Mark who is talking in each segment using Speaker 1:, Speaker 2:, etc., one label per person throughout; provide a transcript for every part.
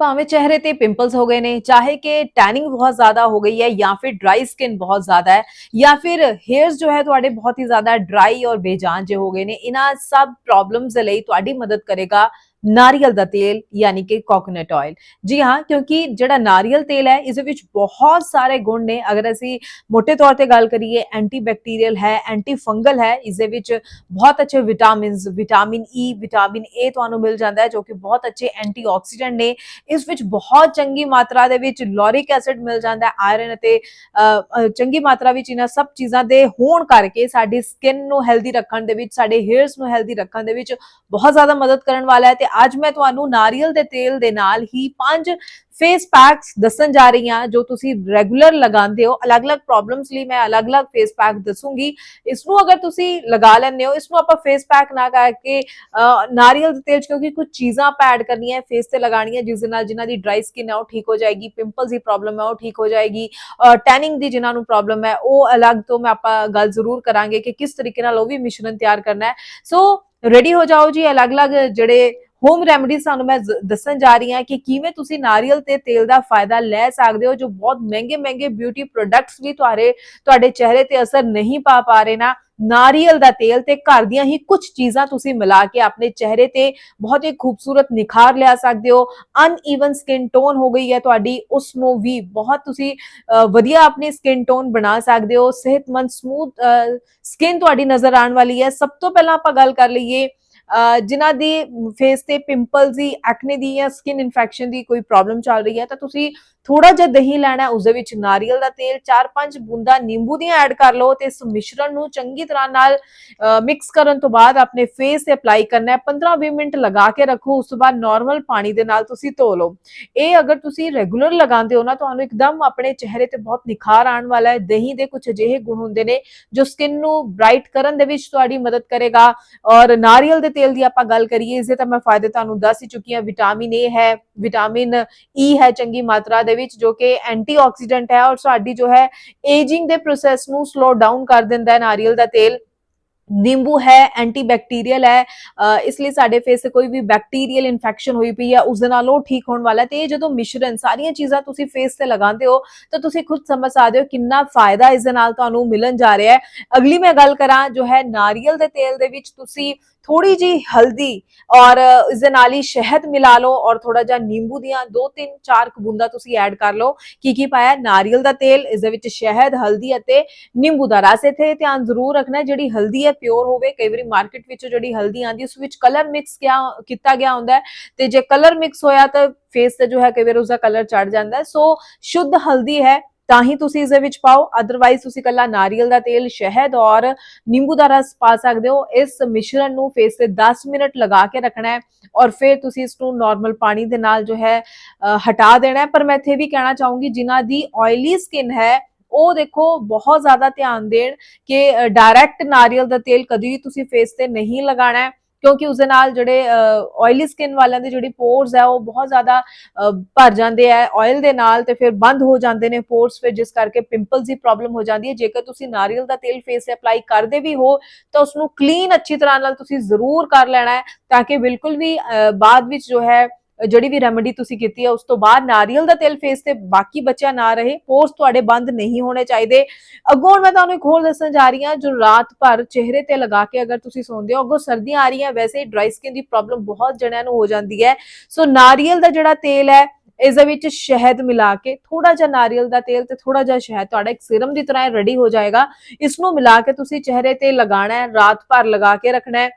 Speaker 1: ਭਾਵੇਂ ਚਿਹਰੇ ਤੇ ਪਿੰਪਲਸ ਹੋ ਗਏ ਨੇ ਚਾਹੇ ਕਿ ਟੈਨਿੰਗ ਬਹੁਤ ਜ਼ਿਆਦਾ ਹੋ ਗਈ ਹੈ ਜਾਂ ਫਿਰ ਡਰਾਈ ਸਕਿਨ ਬਹੁਤ ਜ਼ਿਆਦਾ ਹੈ ਜਾਂ ਫਿਰ ਹੇਅਰਸ ਜੋ ਹੈ ਤੁਹਾਡੇ ਬਹੁਤ ਹੀ ਜ਼ਿਆਦਾ ਡਰਾਈ ਔਰ ਬੇਜਾਨ ਜੇ ਹੋ ਗਏ ਨੇ ਇਹਨਾਂ ਸਭ ਪ੍ਰੋਬਲਮਸ ਦੇ ਲਈ ਤੁਹਾਡੀ ਮਦਦ ਕਰੇਗਾ ਨਾਰੀਅਲ ਦਾ ਤੇਲ, ਯਾਨੀ ਕਿ ਕੋਕੋਨਟ ਆਇਲ ਜੀ ਹਾਂ, ਕਿਉਂਕਿ ਜਿਹੜਾ ਨਾਰੀਅਲ ਤੇਲ ਹੈ, ਇਸ ਵਿੱਚ ਬਹੁਤ ਸਾਰੇ ਗੁਣ ਨੇ। ਅਗਰ ਅਸੀਂ ਮੋٹے ਤੌਰ ਤੇ ਗੱਲ ਕਰੀਏ ਐਂਟੀ ਬੈਕਟੀਰੀਅਲ ਹੈ ਐਂਟੀ ਫੰਗਲ ਹੈ ਇਸ ਦੇ ਵਿੱਚ ਬਹੁਤ ਅੱਛੇ vitamins vitamin E vitamin A ਤੁਹਾਨੂੰ ਮਿਲ ਜਾਂਦਾ ਹੈ, ਜੋ ਕਿ ਬਹੁਤ ਅੱਛੇ ਐਂਟੀਆਕਸੀਡੈਂਟ ਨੇ। ਇਸ ਵਿੱਚ ਬਹੁਤ ਚੰਗੀ ਮਾਤਰਾ ਦੇ ਵਿੱਚ ਲੋਰਿਕ ਐਸਿਡ ਮਿਲ ਜਾਂਦਾ ਹੈ ਆਇਰਨ ਅਤੇ ਚੰਗੀ ਮਾਤਰਾ ਵਿੱਚ ਇਹਨਾਂ ਸਭ ਚੀਜ਼ਾਂ ਦੇ ਹੋਣ ਕਰਕੇ ਸਾਡੀ ਸਕਿਨ ਨੂੰ ਹੈਲਦੀ ਰੱਖਣ ਦੇ ਵਿੱਚ, ਸਾਡੇ ਹੇਅਰਸ ਨੂੰ ਹੈਲਦੀ ਰੱਖਣ ਦੇ ਵਿੱਚ ਬਹੁਤ ਜ਼ਿਆਦਾ ਮਦਦ ਕਰਨ ਵਾਲਾ ਹੈ ਤੇ ਅੱਜ ਮੈਂ ਤੁਹਾਨੂੰ ਨਾਰੀਅਲ ਦੇ ਤੇਲ ਦੇ ਨਾਲ ਹੀ ਪੰਜ ਫੇਸ ਪੈਕਸ ਦੱਸਣ ਜਾ ਰਹੀ ਹਾਂ, ਜੋ ਤੁਸੀਂ ਰੈਗੂਲਰ ਲਗਾਉਂਦੇ ਹੋ। ਅਲੱਗ-ਅਲੱਗ ਪ੍ਰੋਬਲਮਸ ਲਈ ਮੈਂ ਅਲੱਗ-ਅਲੱਗ ਫੇਸ ਪੈਕ ਦੱਸੂੰਗੀ। ਇਸ ਨੂੰ ਅਗਰ ਤੁਸੀਂ ਲਗਾ ਲੈਂਦੇ ਹੋ ਇਸ ਨੂੰ ਆਪਾਂ ਫੇਸ ਪੈਕ ਨਾ ਕਰਕੇ ਨਾਰੀਅਲ ਦੇ ਤੇਲ 'ਚ ਕਿਉਂਕਿ ਕੁਝ ਚੀਜ਼ਾਂ ਆਪਾਂ ਐਡ ਕਰਨੀਆਂ ਫੇਸ ਤੇ ਲਗਾਉਣੀਆਂ, ਜਿਸ ਦੇ ਨਾਲ ਜਿਨ੍ਹਾਂ ਦੀ ਡਰਾਈ ਸਕਿਨ ਹੈ, ਉਹ ਠੀਕ ਹੋ ਜਾਏਗੀ ਪਿੰਪਲਸ ਦੀ ਪ੍ਰੋਬਲਮ ਹੈ, ਉਹ ਠੀਕ ਹੋ ਜਾਏਗੀ ਟੈਨਿੰਗ ਦੀ ਜਿਨ੍ਹਾਂ ਨੂੰ ਪ੍ਰੋਬਲਮ ਹੈ, ਉਹ ਅਲੱਗ ਤੋਂ ਮੈਂ ਆਪਾਂ ਗੱਲ ਜ਼ਰੂਰ ਕਰਾਂਗੇ ਕਿ ਕਿਸ ਤਰੀਕੇ ਨਾਲ ਉਹ ਵੀ ਮਿਸ਼ਰਣ ਤਿਆਰ ਕਰਨਾ ਹੈ। ਸੋ ਰੈਡੀ ਹੋ ਜਾਓ ਜੀ ਅਲੱਗ-ਅਲੱਗ ਜਿਹੜੇ ਹੋਮ ਰੈਮਡੀਜ਼ ਸਾਨੂੰ ਮੈਂ ਜ਼- ਦੱਸਣ ਜਾ ਰਹੀ ਹਾਂ ਕਿ ਕਿਵੇਂ ਤੁਸੀਂ ਨਾਰੀਅਲ ਤੇ ਤੇਲ ਦਾ ਫਾਇਦਾ ਲੈ ਸਕਦੇ ਹੋ ਜੋ ਬਹੁਤ ਮਹਿੰਗੇ-ਮਹਿੰਗੇ ਬਿਊਟੀ ਪ੍ਰੋਡਕਟਸ ਵੀ ਤੁਹਾਡੇ ਤੁਹਾਡੇ ਚਿਹਰੇ ਤੇ ਅਸਰ ਨਹੀਂ ਪਾ ਪਾ ਰਹੇ ਨਾ ਨਾਰੀਅਲ ਦਾ ਤੇਲ ਤੇ ਘਰ ਦੀਆਂ ਹੀ ਕੁਝ ਚੀਜ਼ਾਂ ਤੁਸੀਂ ਮਿਲਾ ਕੇ ਆਪਣੇ ਚਿਹਰੇ ਤੇ ਬਹੁਤ ਹੀ ਖੂਬਸੂਰਤ ਨਿਖਾਰ ਲਿਆ ਸਕਦੇ ਹੋ ਅਨਈਵਨ ਸਕਿਨ ਟੋਨ ਹੋ ਗਈ ਹੈ ਤੁਹਾਡੀ ਉਸ ਨੂੰ ਵੀ ਬਹੁਤ ਤੁਸੀਂ ਅ, ਵਧੀਆ ਆਪਣੀ ਸਕਿਨ ਟੋਨ ਬਣਾ ਸਕਦੇ ਹੋ ਸਿਹਤਮੰਦ ਸਮੂਥ ਸਕਿਨ ਤੁਹਾਡੀ ਨਜ਼ਰ ਆਉਣ ਵਾਲੀ ਹੈ ਸਭ ਤੋਂ ਪਹਿਲਾਂ ਆਪਾਂ ਗੱਲ ਕਰ ਲਈਏ ਅ, ਜਿਨ੍ਹਾਂ ਦੀ ਫੇਸ ਤੇ ਪਿੰਪਲਸ ਦੀ ਐਕਨੇ ਦੀ ਜਾਂ ਸਕਿਨ ਇਨਫੈਕਸ਼ਨ ਦੀ ਕੋਈ ਪ੍ਰੋਬਲਮ ਚੱਲ ਰਹੀ ਹੈ, ਤਾਂ ਤੁਸੀਂ ਥੋੜਾ ਜਿਹਾ ਦਹੀਂ ਲੈਣਾ ਹੈ, ਉਸ ਦੇ ਵਿੱਚ ਨਾਰੀਅਲ ਦਾ ਤੇਲ 4-5 ਬੂੰਦਾਂ ਨਿੰਬੂ ਦੀਆਂ ਐਡ ਕਰ ਲਓ ਤੇ ਇਸ ਮਿਸ਼ਰਣ ਨੂੰ ਚੰਗੀ ਤਰ੍ਹਾਂ ਨਾਲ ਮਿਕਸ ਕਰਨ ਤੋਂ ਬਾਅਦ ਆਪਣੇ ਫੇਸ ਤੇ ਅਪਲਾਈ ਕਰਨਾ ਹੈ 15-20 ਮਿੰਟ ਲਗਾ ਕੇ ਰੱਖੋ ਉਸ ਤੋਂ ਬਾਅਦ ਨਾਰਮਲ ਪਾਣੀ ਦੇ ਨਾਲ ਤੁਸੀਂ ਧੋ ਲਓ। ਇਹ ਅਗਰ ਤੁਸੀਂ ਰੈਗੂਲਰ ਲਗਾਉਂਦੇ ਹੋ ਨਾ ਤੁਹਾਨੂੰ ਇੱਕਦਮ ਆਪਣੇ ਚਿਹਰੇ ਤੇ ਬਹੁਤ ਨਿਖਾਰ ਆਉਣ ਵਾਲਾ ਹੈ ਦਹੀਂ ਦੇ ਕੁਝ ਅਜਿਹੇ ਗੁਣ ਹੁੰਦੇ ਨੇ ਜੋ ਸਕਿਨ ਨੂੰ ਬ੍ਰਾਈਟ ਕਰਨ ਦੇ ਵਿੱਚ ਤੁਹਾਡੀ ਮਦਦ ਕਰੇਗਾ। ਔਰ ਨਾਰੀਅਲ ਦੇ ਤੇਲ ਦੀ ਆਪਾਂ ਗੱਲ ਕਰੀਏ ਇਸੇ ਤਾਂ ਮੈਂ ਫਾਇਦੇ ਤੁਹਾਨੂੰ ਦੱਸ ਹੀ ਚੁੱਕੀ ਹਾਂ ਵਿਟਾਮਿਨ ਏ ਹੈ ਵਿਟਾਮਿਨ ਈ e ਹੈ ਚੰਗੀ ਮਾਤਰਾ ਦੇ ਵਿੱਚ ਜੋ ਕਿ ਐਂਟੀਆਕਸੀਡੈਂਟ ਹੈ ਔਰ ਸਾਡੀ ਜੋ ਹੈ ਏਜਿੰਗ ਦੇ ਪ੍ਰੋਸੈਸ ਨੂੰ ਸਲੋ ਡਾਊਨ ਕਰ ਦਿੰਦਾ ਹੈ ਨਾਰੀਅਲ ਦਾ ਤੇਲ। ਨਿੰਬੂ ਹੈ ਐਂਟੀਬੈਕਟੀਰੀਅਲ ਹੈ ਇਸ ਲਈ ਸਾਡੇ ਫੇਸ ਤੇ ਕੋਈ ਵੀ ਬੈਕਟੀਰੀਅਲ ਇਨਫੈਕਸ਼ਨ ਹੋਈ ਪਈ ਹੈ, ਉਸ ਦੇ ਨਾਲ ਉਹ ਠੀਕ ਹੋਣ ਵਾਲਾ ਤੇ ਇਹ ਜਦੋਂ ਮਿਸ਼ਰਣ, ਸਾਰੀਆਂ ਚੀਜ਼ਾਂ ਤੁਸੀਂ ਫੇਸ ਤੇ ਲਗਾਉਂਦੇ ਹੋ, ਤਾਂ ਤੁਸੀਂ ਖੁਦ ਸਮਝ ਸਕਦੇ ਹੋ ਕਿੰਨਾ ਫਾਇਦਾ ਇਸ ਦੇ ਨਾਲ ਤੁਹਾਨੂੰ ਮਿਲਣ ਜਾ ਰਿਹਾ ਹੈ। ਅਗਲੀ ਮੈਂ ਗੱਲ ਕਰਾਂ ਜੋ ਹੈ ਨਾਰੀਅਲ ਦੇ ਤੇਲ ਦੇ ਵਿੱਚ ਤੁਸੀਂ ਥੋੜੀ ਜੀ ਹਲਦੀ ਔਰ ਇਸ ਦੇ ਨਾਲ ਹੀ ਸ਼ਹਿਦ ਮਿਲਾ ਲਓ ਔਰ ਥੋੜਾ ਜਿਹਾ ਨਿੰਬੂ ਦੀਆਂ 2-3 4 ਬੂੰਦਾਂ ਤੁਸੀਂ ਐਡ ਕਰ ਲਓ। ਕੀ ਕੀ ਪਾਇਆ? ਨਾਰੀਅਲ ਦਾ ਤੇਲ, ਇਸ ਦੇ ਵਿੱਚ ਸ਼ਹਿਦ, ਹਲਦੀ ਅਤੇ ਨਿੰਬੂ ਦਾ ਰਸ। ਇੱਥੇ ਧਿਆਨ ਜ਼ਰੂਰ ਰੱਖਣਾ, ਜਿਹੜੀ ਹਲਦੀ ਹੈ ਪਿਓਰ ਹੋਵੇ, ਕਈ ਵਾਰੀ ਮਾਰਕੀਟ ਵਿੱਚੋਂ ਜਿਹੜੀ ਹਲਦੀ ਆਂਦੀ ਉਸ ਵਿੱਚ ਕਲਰ ਮਿਕਸ ਕਿਆ, ਕੀਤਾ ਗਿਆ ਹੁੰਦਾ ਹੈ। ਤੇ ਜੇ ਕਲਰ ਮਿਕਸ ਹੋਇਆ ਤਾਂ ਫੇਸ ਤੇ ਜੋ ਹੈ ਕਈ ਵਾਰ ਉਸ ਦਾ ਕਲਰ ਚੜ ਜਾਂਦਾ ਸੋ ਸ਼ੁੱਧ ਹਲਦੀ ਹੈ। ਤਾਂ ਹੀ ਤੁਸੀਂ ਇਸ ਦੇ ਵਿੱਚ ਪਾਓ। ਅਦਰਵਾਈਜ਼ ਤੁਸੀਂ ਕੱਲਾ ਨਾਰੀਅਲ ਦਾ ਤੇਲ, ਸ਼ਹਿਦ ਔਰ ਨਿੰਬੂ ਦਾ ਰਸ ਪਾ ਸਕਦੇ ਹੋ। ਇਸ ਮਿਸ਼ਰਣ ਨੂੰ ਫੇਸ ਤੇ 10 ਮਿੰਟ ਲਗਾ ਕੇ ਰੱਖਣਾ ਹੈ ਔਰ ਫਿਰ ਤੁਸੀਂ ਇਸ ਨੂੰ ਨਾਰਮਲ ਪਾਣੀ ਦੇ ਨਾਲ ਜੋ ਹੈ ਹਟਾ ਦੇਣਾ ਹੈ। ਪਰ ਮੈਂ ਇੱਥੇ ਵੀ ਕਹਿਣਾ ਚਾਹੂੰਗੀ, ਜਿਨ੍ਹਾਂ ਦੀ ਆਇਲੀ ਸਕਿਨ ਹੈ, ਉਹ ਦੇਖੋ ਬਹੁਤ ਜ਼ਿਆਦਾ ਧਿਆਨ ਦੇਣ ਕਿ ਡਾਇਰੈਕਟ ਨਾਰੀਅਲ ਦਾ ਤੇਲ ਕਦੀ ਤੁਸੀਂ ਫੇਸ ਤੇ ਨਹੀਂ ਲਗਾਉਣਾ ਹੈ। ਕਿਉਂਕਿ ਉਸ ਦੇ ਨਾਲ ਜਿਹੜੇ ਆਇਲੀ ਸਕਿਨ ਵਾਲਿਆਂ ਦੇ ਜਿਹੜੀ ਪੋਰਸ ਹੈ, ਉਹ ਬਹੁਤ ਜ਼ਿਆਦਾ ਭਰ ਜਾਂਦੇ ਆ ਆਇਲ ਦੇ ਨਾਲ ਤੇ ਫਿਰ ਬੰਦ ਹੋ ਜਾਂਦੇ ਨੇ ਪੋਰਸ ਫਿਰ ਜਿਸ ਕਰਕੇ ਪਿੰਪਲਸ ਦੀ ਪ੍ਰੋਬਲਮ ਹੋ ਜਾਂਦੀ ਹੈ। ਜੇਕਰ ਤੁਸੀਂ ਨਾਰੀਅਲ ਦਾ ਤੇਲ ਫੇਸ ਤੇ ਅਪਲਾਈ ਕਰਦੇ ਵੀ ਹੋ, ਤਾਂ ਉਸ ਨੂੰ ਕਲੀਨ ਅੱਛੀ ਤਰ੍ਹਾਂ ਨਾਲ ਤੁਸੀਂ ਜ਼ਰੂਰ ਕਰ ਲੈਣਾ ਹੈ, ਤਾਂ ਕਿ ਬਿਲਕੁਲ ਵੀ ਬਾਅਦ ਵਿੱਚ ਜੋ ਹੈ ਜਿਹੜੀ ਵੀ ਰੈਮੇਡੀ ਤੁਸੀਂ ਕੀਤੀ ਹੈ ਉਸ ਤੋਂ ਬਾਅਦ ਨਾਰੀਅਲ ਦਾ ਤੇਲ ਫੇਸ ਤੇ ਬਾਕੀ ਬਚਿਆ ਨਾ ਰਹੇ ਪੋਰਸ ਤੁਹਾਡੇ ਬੰਦ ਨਹੀਂ ਹੋਣੇ ਚਾਹੀਦੇ। ਅੱਗੋਂ ਹੁਣ ਮੈਂ ਤੁਹਾਨੂੰ ਇੱਕ ਹੋਰ ਦੱਸਣ ਜਾ ਰਹੀ ਹਾਂ, ਜੋ ਰਾਤ ਭਰ ਚਿਹਰੇ ਤੇ ਲਗਾ ਕੇ ਅਗਰ ਤੁਸੀਂ ਸੌਂਦੇ ਹੋ, ਅੱਗੋਂ ਸਰਦੀਆਂ ਆ ਰਹੀਆਂ, ਵੈਸੇ ਹੀ ਡਰਾਈ ਸਕਿਨ ਦੀ ਪ੍ਰੋਬਲਮ ਬਹੁਤ ਜਣਿਆਂ ਨੂੰ ਹੋ ਜਾਂਦੀ ਹੈ। ਸੋ ਨਾਰੀਅਲ ਦਾ ਜਿਹੜਾ ਤੇਲ ਹੈ, ਇਸ ਦੇ ਵਿੱਚ ਸ਼ਹਿਦ ਮਿਲਾ ਕੇ ਥੋੜਾ ਜਿਹਾ ਨਾਰੀਅਲ ਦਾ ਤੇਲ ਤੇ ਥੋੜਾ ਜਿਹਾ ਸ਼ਹਿਦ ਤੁਹਾਡਾ ਇੱਕ ਸਿਰਮ ਦੀ ਤਰ੍ਹਾਂ ਰੈਡੀ ਹੋ ਜਾਏਗਾ। ਇਸ ਨੂੰ ਮਿਲਾ ਕੇ ਤੁਸੀਂ ਚਿਹਰੇ ਤੇ ਲਗਾਉਣਾ ਹੈ, ਰਾਤ ਭਰ ਲਗਾ ਕੇ ਰੱਖਣਾ ਹੈ।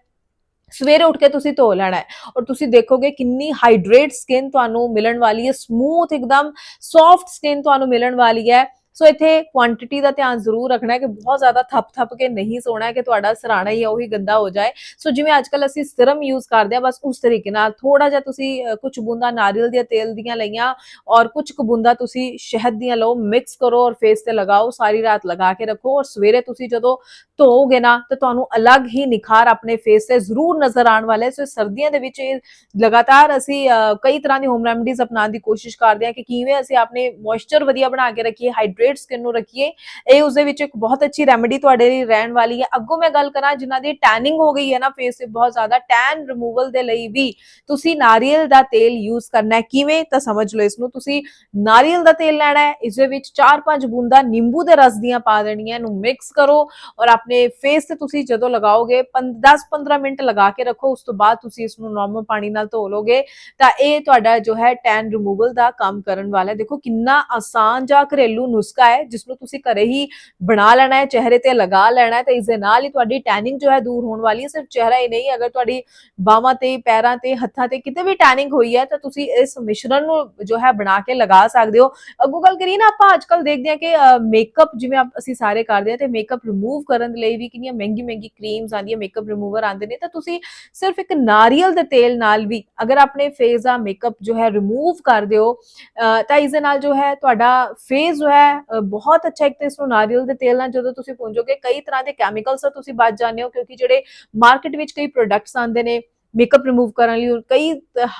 Speaker 1: ਸਵੇਰੇ ਉੱਠ ਕੇ ਤੁਸੀਂ ਧੋ ਲੈਣਾ ਹੈ ਔਰ ਤੁਸੀਂ ਦੇਖੋਗੇ ਕਿੰਨੀ ਹਾਈਡਰੇਟ ਸਕਿਨ ਤੁਹਾਨੂੰ ਮਿਲਣ ਵਾਲੀ ਹੈ ਸਮੂਥ ਇੱਕਦਮ ਸੌਫਟ ਸਕਿਨ ਤੁਹਾਨੂੰ ਮਿਲਣ ਵਾਲੀ ਹੈ। ਸੋ ਇੱਥੇ ਕੁਆਂਟੀਟੀ ਦਾ ਧਿਆਨ ਜ਼ਰੂਰ ਰੱਖਣਾ ਹੈ ਕਿ ਬਹੁਤ ਜ਼ਿਆਦਾ ਥੱਪ ਥੱਪ ਕੇ ਨਹੀਂ ਸੋਣਾ ਹੈ ਕਿ ਤੁਹਾਡਾ ਸਰਾਣਾ ਹੀ ਹੈ ਉਹੀ ਗੰਦਾ ਹੋ ਜਾਏ। ਸੋ ਜਿਵੇਂ ਅੱਜ ਅੱਜਕੱਲ ਅਸੀਂ ਸਿਰਮ ਯੂਜ਼ ਕਰਦੇ ਆ, ਬਸ ਉਸ ਤਰੀਕੇ ਨਾਲ। ਥੋੜਾ ਜਿਹਾ ਤੁਸੀਂ ਕੁਝ ਬੂੰਦਾਂ ਨਾਰੀਅਲ ਦੇ ਤੇਲ ਦੀਆਂ ਲਈਆਂ ਔਰ ਕੁਝ ਕੁ ਬੂੰਦਾਂ ਤੁਸੀਂ ਸ਼ਹਿਦ ਦੀਆਂ ਲਓ ਮਿਕਸ ਕਰੋ ਔਰ ਫੇਸ ਤੇ ਲਗਾਓ, ਸਾਰੀ ਰਾਤ ਲਗਾ ਕੇ ਰੱਖੋ ਔਰ ਸਵੇਰੇ ਤੁਸੀਂ ਜਦੋਂ ਧੋਓਗੇ ਨਾ, ਤਾਂ ਤੁਹਾਨੂੰ ਅਲੱਗ ਹੀ ਨਿਖਾਰ ਆਪਣੇ ਫੇਸ ਤੇ ਜ਼ਰੂਰ ਨਜ਼ਰ ਆਉਣ ਵਾਲਾ ਹੈ। ਸੋ ਸਰਦੀਆਂ ਦੇ ਵਿੱਚ ਇਹ ਲਗਾਤਾਰ ਅਸੀਂ ਕਈ ਤਰ੍ਹਾਂ ਦੀ ਹੋਮ ਰੈਮਡੀਜ਼ ਅਪਣਾਉਣ ਦੀ ਕੋਸ਼ਿਸ਼ ਕਰਦੇ ਹਾਂ ਕਿ ਕਿਵੇਂ ਅਸੀਂ ਆਪਣੇ ਮੋਇਸਚਰ ਵਧੀਆ ਬਣਾ ਕੇ ਰੱਖੀਏ ਹਾਈਡਰੇਟ ਹਾਈਡਰੇਟ ਸਕਿਨ ਨੂੰ ਰੱਖੀਏ। ਇਹ ਉਸ ਦੇ ਵਿੱਚ ਇੱਕ ਬਹੁਤ ਅੱਛੀ ਰੈਮੇਡੀ ਤੁਹਾਡੇ ਲਈ ਰਹਿਣ ਵਾਲੀ ਹੈ। ਅੱਗੋਂ ਮੈਂ ਗੱਲ ਕਰਾਂ, ਜਿਨ੍ਹਾਂ ਦੀ ਟੈਨਿੰਗ ਹੋ ਗਈ ਹੈ ਨਾ ਫੇਸ ਤੇ ਬਹੁਤ ਜ਼ਿਆਦਾ ਟੈਨ ਰਿਮੂਵਲ ਦੇ ਲਈ ਵੀ ਤੁਸੀਂ ਨਾਰੀਅਲ ਦਾ ਤੇਲ ਯੂਜ਼ ਕਰਨਾ ਹੈ। ਕਿਵੇਂ? ਤਾਂ ਸਮਝ ਲਓ ਇਸ ਨੂੰ। ਤੁਸੀਂ ਨਾਰੀਅਲ ਦਾ ਤੇਲ ਲੈਣਾ ਹੈ। ਇਸ ਦੇ ਵਿੱਚ 4-5 ਬੂੰਦਾਂ ਨਿੰਬੂ ਦੇ ਰਸ ਦੀਆਂ ਪਾ ਦੇਣੀਆਂ, ਇਹਨੂੰ ਮਿਕਸ ਕਰੋ ਔਰ ਆਪਣੇ ਫੇਸ ਤੇ ਤੁਸੀਂ ਜਦੋਂ ਲਗਾਓਗੇ 10-15 ਮਿੰਟ ਲਗਾ ਕੇ ਰੱਖੋ। ਉਸ ਤੋਂ ਬਾਅਦ ਤੁਸੀਂ ਇਸ ਨੂੰ ਨਾਰਮਲ ਪਾਣੀ ਨਾਲ ਧੋ ਲੋਗੇ ਤਾਂ ਇਹ ਤੁਹਾਡਾ ਜੋ ਹੈ ਟੈਨ ਰਿਮੂਵਲ ਦਾ ਕੰਮ ਕਰਨ ਵਾਲਾ ਹੈ। ਦੇਖੋ ਕਿੰਨਾ ਆਸਾਨ ਜਾਂ ਘਰੇਲੂ ਨੁਸਖਾ ਹੈ ਜਿਸ ਨੂੰ ਤੁਸੀਂ ਘਰੇ ਹੀ ਬਣਾ ਲੈਣਾ ਹੈ, ਚਿਹਰੇ ਤੇ ਲਗਾ ਲੈਣਾ ਹੈ, ਤੇ ਇਸ ਦੇ ਨਾਲ ਹੀ ਤੁਹਾਡੀ ਟੈਨਿੰਗ ਜੋ ਹੈ ਦੂਰ ਹੋਣ ਵਾਲੀ ਹੈ। ਸਿਰਫ ਚਿਹਰਾ ਹੀ ਨਹੀਂ, ਅਗਰ ਤੁਹਾਡੀ ਬਾਹਾਂ ਤੇ, ਪੈਰਾਂ ਤੇ, ਹੱਥਾਂ ਤੇ ਕਿਤੇ ਵੀ ਟੈਨਿੰਗ ਹੋਈ ਹੈ, ਤਾਂ ਤੁਸੀਂ ਇਸ ਮਿਸ਼ਰਣ ਨੂੰ ਜੋ ਹੈ ਬਣਾ ਕੇ ਲਗਾ ਸਕਦੇ ਹੋ। ਅੱਗੋਂ ਗੱਲ ਕਰੀਏ ਨਾ, ਆਪਾਂ ਅੱਜਕੱਲ ਦੇਖਦੇ ਹਾਂ ਕਿ ਮੇਕਅਪ ਜਿਵੇਂ ਆਪ- ਅਸੀਂ ਸਾਰੇ ਕਰਦੇ ਹਾਂ, ਤੇ ਮੇਕਅਪ ਰਿਮੂਵ ਕਰਨ ਲਈ ਵੀ ਕਿੰਨੀਆਂ ਮਹਿੰਗੀ ਮਹਿੰਗੀ ਕਰੀਮਸ ਆਉਂਦੀਆਂ ਮੇਕਅਪ ਰਿਮੂਵਰ ਆਉਂਦੇ ਨੇ, ਤਾਂ ਤੁਸੀਂ ਸਿਰਫ ਇੱਕ ਨਾਰੀਅਲ ਦੇ ਤੇਲ ਨਾਲ ਵੀ ਅਗਰ ਆਪਣੇ ਫੇਸ ਦਾ ਮੇਕਅਪ ਜੋ ਹੈ ਰਿਮੂਵ ਕਰ ਦਿਓ ਅਹ ਤਾਂ ਇਸ ਦੇ ਨਾਲ ਜੋ ਹੈ ਤੁਹਾਡਾ ਫੇਸ ਜੋ ਹੈ ਅਹ, ਬਹੁਤ ਅੱਛਾ ਇੱਕ ਤੇ ਇਸ ਨੂੰ ਨਾਰੀਅਲ ਦੇ ਤੇਲ ਨਾਲ ਜਦੋਂ ਤੁਸੀਂ ਪੂੰਝੋਗੇ, ਕਈ ਤਰ੍ਹਾਂ ਦੇ ਕੈਮੀਕਲਸ ਤੋਂ ਤੁਸੀਂ ਬਚ ਜਾਂਦੇ ਹੋ ਕਿਉਂਕਿ ਜਿਹੜੇ ਮਾਰਕੀਟ ਵਿੱਚ ਕਈ ਪ੍ਰੋਡਕਟਸ ਆਉਂਦੇ ਨੇ ਮੇਕਅਪ ਰਿਮੂਵ ਕਰਨ ਲਈ ਕਈ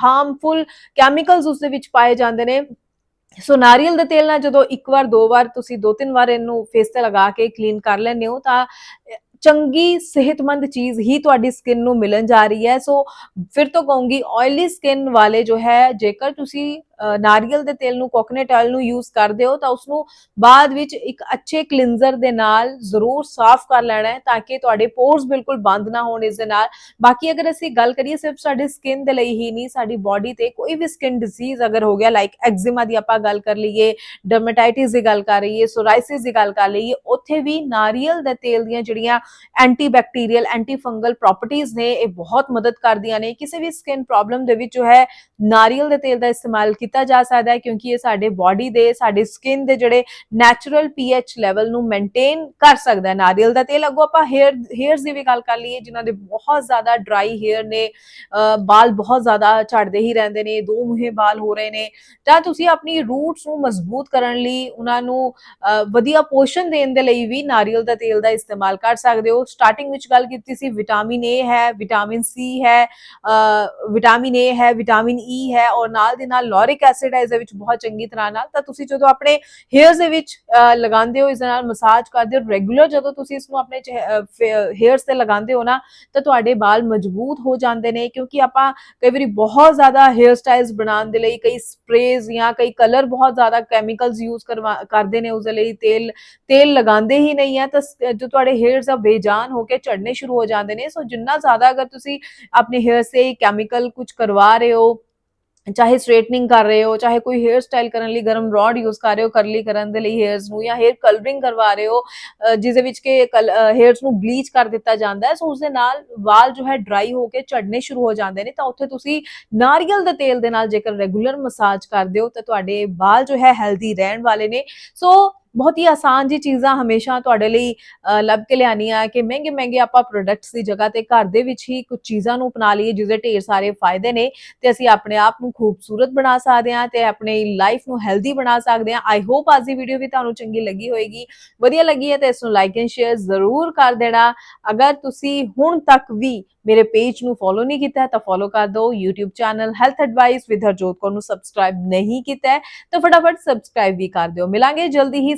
Speaker 1: ਹਾਰਮਫੁਲ ਕੈਮੀਕਲਸ ਉਸ ਦੇ ਵਿੱਚ ਪਾਏ ਜਾਂਦੇ ਨੇ। ਸੋ ਨਾਰੀਅਲ ਦੇ ਤੇਲ ਨਾਲ ਜਦੋਂ ਇੱਕ ਵਾਰ, ਦੋ ਵਾਰ ਤੁਸੀਂ ਦੋ ਤਿੰਨ ਵਾਰ ਇਹਨੂੰ ਫੇਸ ਤੇ ਲਗਾ ਕੇ ਕਲੀਨ ਕਰ ਲੈਂਦੇ ਹੋ, ਤਾਂ ਚੰਗੀ ਸਿਹਤਮੰਦ ਚੀਜ਼ ਹੀ ਤੁਹਾਡੀ ਸਕਿਨ ਨੂੰ ਮਿਲਣ ਜਾ ਰਹੀ ਹੈ। ਸੋ ਫਿਰ ਤੋਂ ਕਹੂੰਗੀ ਆਇਲੀ ਸਕਿਨ ਵਾਲੇ ਜੋ ਹੈ, ਜੇਕਰ ਤੁਸੀਂ ਨਾਰੀਅਲ ਦੇ ਤੇਲ ਨੂੰ, ਕੋਕੋਨਟ ਆਇਲ ਨੂੰ ਯੂਜ਼ ਕਰਦੇ ਹੋ ਤਾਂ ਉਸ ਨੂੰ ਬਾਅਦ ਵਿੱਚ ਇੱਕ ਅੱਛੇ ਕਲੀਨਜ਼ਰ ਦੇ ਨਾਲ ਜ਼ਰੂਰ ਸਾਫ਼ ਕਰ ਲੈਣਾ ਹੈ ਤਾਂ ਕਿ ਤੁਹਾਡੇ ਪੋਰਸ ਬਿਲਕੁਲ ਬੰਦ ਨਾ ਹੋਣ ਇਸ ਦੇ ਨਾਲ। ਬਾਕੀ ਅਗਰ ਅਸੀਂ ਗੱਲ ਕਰੀਏ ਸਿਰਫ ਸਾਡੀ ਸਕਿਨ ਦੇ ਲਈ ਹੀ ਨਹੀਂ, ਸਾਡੀ ਬਾਡੀ ਤੇ ਕੋਈ ਵੀ ਸਕਿਨ ਡਿਜ਼ੀਜ਼ ਅਗਰ ਹੋ ਗਿਆ ਲਾਈਕ ਐਗਜ਼ੀਮਾ ਦੀ ਆਪਾਂ ਗੱਲ ਕਰ ਲਈਏ ਡਰਮੇਟਾਈਟਿਸ ਦੀ ਗੱਲ ਕਰ ਲਈਏ ਸੋਰਾਇਸਿਸ ਦੀ ਗੱਲ ਕਰ ਲਈਏ, ਉੱਥੇ ਵੀ ਨਾਰੀਅਲ ਦੇ ਤੇਲ ਦੀਆਂ ਜਿਹੜੀਆਂ ਐਂਟੀ ਬੈਕਟੀਰੀਅਲ ਐਂਟੀ ਫੰਗਲ ਪ੍ਰੋਪਰਟੀਆਂ ਨੇ, ਇਹ ਬਹੁਤ ਮਦਦ ਕਰਦੀਆਂ ਨੇ। ਕਿਸੇ ਵੀ ਸਕਿਨ ਪ੍ਰੋਬਲਮ ਦੇ ਵਿੱਚ ਜੋ ਹੈ, ਨਾਰੀਅਲ ਦੇ ਤੇਲ ਦਾ ਇਸਤੇਮਾਲ ਕੀਤਾ ਜਾ ਸਕਦਾ ਹੈ ਕਿਉਂਕਿ ਇਹ ਸਾਡੇ ਬਾਡੀ ਦੇ, ਸਾਡੇ ਸਕਿਨ ਦੇ ਜਿਹੜੇ ਨੈਚੁਰਲ ਪੀਐਚ ਲੈਵਲ ਨੂੰ ਮੇਨਟੇਨ ਕਰ ਸਕਦਾ ਹੈ। ਨਾਰੀਅਲ ਦਾ ਤੇਲ, ਅੱਗੋਂ ਆਪਾਂ ਹੇਅਰ ਹੇਅਰਸ ਦੀ ਵੀ ਗੱਲ ਕਰ ਲਈਏ, ਜਿਨ੍ਹਾਂ ਦੇ ਬਹੁਤ ਜ਼ਿਆਦਾ ਡਰਾਈ ਹੇਅਰ ਨੇ ਬਾਲ ਬਹੁਤ ਜ਼ਿਆਦਾ ਝੜਦੇ ਹੀ ਰਹਿੰਦੇ ਨੇ, ਦੋ ਮੁਹੇ ਬਾਲ ਹੋ ਰਹੇ ਨੇ ਤਾਂ ਤੁਸੀਂ ਆਪਣੀ ਰੂਟਸ ਨੂੰ ਮਜ਼ਬੂਤ ਕਰਨ ਲਈ ਉਹਨਾਂ ਨੂੰ ਵਧੀਆ ਪੋਸ਼ਣ ਦੇਣ ਦੇ ਲਈ ਵੀ ਨਾਰੀਅਲ ਦਾ ਤੇਲ ਦਾ ਇਸਤੇਮਾਲ ਕਰ ਸਕਦੇ ਹੋ। ਸਟਾਰਟਿੰਗ ਵਿੱਚ ਗੱਲ ਕੀਤੀ ਸੀ ਵਿਟਾਮਿਨ ਏ ਹੈ ਵਿਟਾਮਿਨ ਸੀ ਹੈ ਵਿਟਾਮਿਨ ਏ ਹੈ ਵਿਟਾਮਿਨ ਈ e ਹੈ, ਔਰ ਨਾਲ ਦੇ ਨਾਲ ਲੋਰਿਕ ਐਸਿਡ ਹੈ, ਇਸ ਦੇ ਵਿੱਚ ਬਹੁਤ ਚੰਗੀ ਤਰ੍ਹਾਂ ਨਾਲ, ਤਾਂ ਤੁਸੀਂ ਜਦੋਂ ਆਪਣੇ ਹੇਅਰਸ ਦੇ ਵਿੱਚ ਲਗਾਉਂਦੇ ਹੋ, ਇਸ ਨਾਲ ਮਸਾਜ ਕਰਦੇ ਹੋ ਰੈਗੂਲਰ ਜਦੋਂ ਤੁਸੀਂ ਇਸ ਨੂੰ ਆਪਣੇ ਹੇਅਰਸ ਤੇ ਲਗਾਉਂਦੇ ਹੋ ਨਾ, ਤਾਂ ਤੁਹਾਡੇ ਵਾਲ ਮਜ਼ਬੂਤ ਹੋ ਜਾਂਦੇ ਨੇ, ਕਿਉਂਕਿ ਆਪਾਂ ਕਈ ਵਾਰੀ ਬਹੁਤ ਜ਼ਿਆਦਾ ਹੇਅਰ ਸਟਾਈਲਸ ਬਣਾਉਣ ਦੇ ਲਈ, ਕਈ ਸਪਰੇਜ਼ ਜਾਂ ਕਈ ਕਲਰ ਬਹੁਤ ਜ਼ਿਆਦਾ ਕੈਮੀਕਲਸ ਯੂਜ਼ ਕਰਦੇ ਨੇ, ਉਸ ਲਈ ਤੇਲ ਤੇਲ ਲਗਾਉਂਦੇ ਹੀ ਨਹੀਂ ਹੈ, ਤਾਂ ਜੋ ਤੁਹਾਡੇ ਹੇਅਰਸ ਆ ਬੇਜਾਨ ਹੋ ਕੇ ਝੜਨੇ ਸ਼ੁਰੂ ਹੋ ਜਾਂਦੇ ਨੇ, ਸੋ ਜਿੰਨਾ ਜ਼ਿਆਦਾ ਅਗਰ ਤੁਸੀਂ ਆਪਣੇ ਹੇਅਰ ਸੇ ਕੈਮੀਕਲ ਕੁਝ ਕਰਵਾ ਰਹੇ ਹੋ ਚਾਹੇ ਸਟ੍ਰੇਟਨਿੰਗ ਕਰ ਰਹੇ ਹੋ, ਚਾਹੇ ਕੋਈ ਹੇਅਰ ਸਟਾਈਲ ਕਰਨ ਲਈ ਗਰਮ ਰੋਡ ਯੂਜ਼ ਕਰ ਰਹੇ ਹੋ ਕਰਲੀ ਕਰਨ ਦੇ ਲਈ ਹੇਅਰਸ ਨੂੰ ਜਾਂ ਹੇਅਰ ਕਲਰਿੰਗ ਕਰਵਾ ਰਹੇ ਹੋ, ਅਹ ਜਿਸ ਦੇ ਵਿੱਚ ਕਿ ਹੇਅਰਸ ਨੂੰ ਬਲੀਚ ਕਰ ਦਿੱਤਾ ਜਾਂਦਾ ਹੈ ਸੋ ਉਸ ਦੇ ਨਾਲ ਵਾਲ ਜੋ ਹੈ ਡਰਾਈ ਹੋ ਕੇ ਝੜਨੇ ਸ਼ੁਰੂ ਹੋ ਜਾਂਦੇ ਨੇ, ਤਾਂ ਉੱਥੇ ਤੁਸੀਂ ਨਾਰੀਅਲ ਦੇ ਤੇਲ ਦੇ ਨਾਲ ਜੇਕਰ ਰੈਗੂਲਰ ਮਸਾਜ ਕਰਦੇ ਹੋ, ਤਾਂ ਤੁਹਾਡੇ ਵਾਲ ਜੋ ਹੈ ਹੈਲਦੀ ਰਹਿਣ ਵਾਲੇ ਨੇ ਸੋ ਬਹੁਤ ਹੀ ਆਸਾਨ ਜੀ ਚੀਜ਼ਾਂ ਹਮੇਸ਼ਾ ਤੁਹਾਡੇ ਲਈ ਅਹ, ਲੱਭ ਕੇ ਲਿਆਉਣੀਆਂ ਕਿ ਮਹਿੰਗੇ ਮਹਿੰਗੇ ਆਪਾਂ ਪ੍ਰੋਡਕਟਸ ਦੀ ਜਗ੍ਹਾ ਤੇ ਘਰ ਦੇ ਵਿੱਚ ਹੀ ਕੁਝ ਚੀਜ਼ਾਂ ਨੂੰ ਅਪਣਾ ਲਈਏ ਜਿਹਦੇ ਢੇਰ ਸਾਰੇ ਫਾਇਦੇ ਨੇ ਤੇ ਅਸੀਂ ਆਪਣੇ ਆਪ ਨੂੰ ਖੂਬਸੂਰਤ ਬਣਾ ਸਕਦੇ ਹਾਂ ਤੇ ਆਪਣੀ ਲਾਈਫ ਨੂੰ ਹੈਲਦੀ ਬਣਾ ਸਕਦੇ ਹਾਂ। ਆਈ ਹੋਪ ਅੱਜ ਦੀ ਵੀਡੀਓ ਵੀ ਤੁਹਾਨੂੰ ਚੰਗੀ ਲੱਗੀ ਹੋਏਗੀ ਵਧੀਆ ਲੱਗੀ ਹੈ ਤਾਂ ਇਸ ਨੂੰ ਲਾਈਕ ਐਂਡ ਸ਼ੇਅਰ ਜ਼ਰੂਰ ਕਰ ਦੇਣਾ। ਅਗਰ ਤੁਸੀਂ ਹੁਣ ਤੱਕ ਵੀ ਮੇਰੇ ਪੇਜ ਨੂੰ ਫੋਲੋ ਨਹੀਂ ਕੀਤਾ ਤਾਂ ਫੋਲੋ ਕਰ ਦਿਓ। YouTube channel health advice with Harjot Kaur ਨੂੰ ਸਬਸਕ੍ਰਾਈਬ ਨਹੀਂ ਕੀਤਾ ਤਾਂ ਫਟਾਫਟ ਸਬਸਕ੍ਰਾਈਬ ਵੀ ਕਰ ਦਿਓ। ਮਿਲਾਂਗੇ ਜਲਦੀ ਹੀ